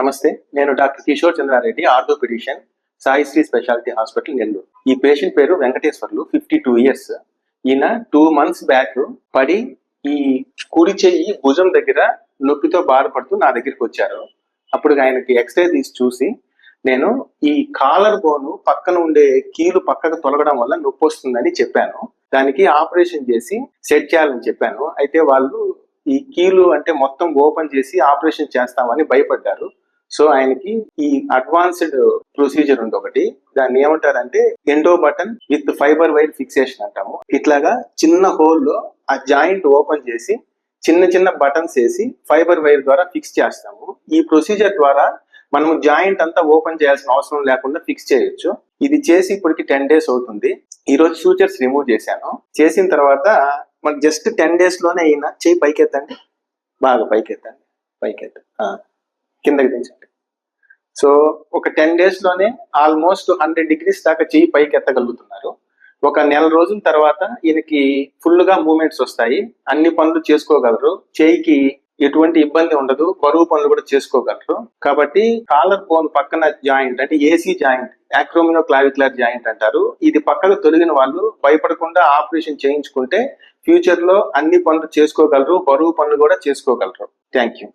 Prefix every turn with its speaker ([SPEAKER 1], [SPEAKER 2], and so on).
[SPEAKER 1] నమస్తే నేను doctor Kishore Chandrareddy orthopedician Saisri speciality hospital Nellore. ఈ పేషెంట్ పేరు వెంకటేశ్వర్లు ఫిఫ్టీ టూ ఇయర్స్ ఈయన టూ మంత్స్ బ్యాక్ పడి ఈ కుడి చెయ్యి భుజం దగ్గర నొప్పితో బాధపడుతూ నా దగ్గరికి వచ్చారు. అప్పుడు ఆయనకి ఎక్స్రే తీసి చూసి నేను ఈ కాలర్ బోను పక్కన ఉండే కీలు పక్కకు తొలగడం వల్ల నొప్పి వస్తుందని చెప్పాను. దానికి ఆపరేషన్ చేసి సెట్ చేయాలని చెప్పాను. అయితే వాళ్ళు ఈ కీలు అంటే మొత్తం ఓపెన్ చేసి ఆపరేషన్ చేస్తామని భయపడ్డారు. సో ఆయనకి ఈ అడ్వాన్స్డ్ ప్రొసీజర్ ఉంది ఒకటి. దాన్ని ఏమంటారంటే endo button with fibre wire fixation అంటాము. ఇట్లాగా చిన్న హోల్లో ఆ జాయింట్ ఓపెన్ చేసి చిన్న చిన్న బటన్స్ వేసి ఫైబర్ వైర్ ద్వారా ఫిక్స్ చేస్తాము. ఈ ప్రొసీజర్ ద్వారా మనము జాయింట్ అంతా ఓపెన్ చేయాల్సిన అవసరం లేకుండా ఫిక్స్ చేయొచ్చు. ఇది చేసి ఇప్పటికి టెన్ డేస్ అవుతుంది. ఈ రోజు సూచర్స్ రిమూవ్ చేశాను. చేసిన తర్వాత మనకు జస్ట్ టెన్ డేస్లోనే అయినా చేయి పైకెత్తండి. బాగా పైకెత్తండి. పైకెత్తండి కిందకి దించండి. సో ఒక టెన్ డేస్లోనే ఆల్మోస్ట్ హండ్రెడ్ డిగ్రీస్ దాకా చెయ్యి పైకి ఎత్తగలుగుతున్నారు. ఒక నెల రోజుల తర్వాత ఈయనకి ఫుల్గా మూమెంట్స్ వస్తాయి. అన్ని పనులు చేసుకోగలరు. చేయికి ఎటువంటి ఇబ్బంది ఉండదు. బరువు పనులు కూడా చేసుకోగలరు. కాబట్టి కాలర్ బోన్ పక్కన జాయింట్ అంటే AC joint acromio clavicular joint అంటారు. ఇది పక్కకు తొలగిన వాళ్ళు భయపడకుండా ఆపరేషన్ చేయించుకుంటే ఫ్యూచర్లో అన్ని పనులు చేసుకోగలరు. బరువు పనులు కూడా చేసుకోగలరు. Thank you.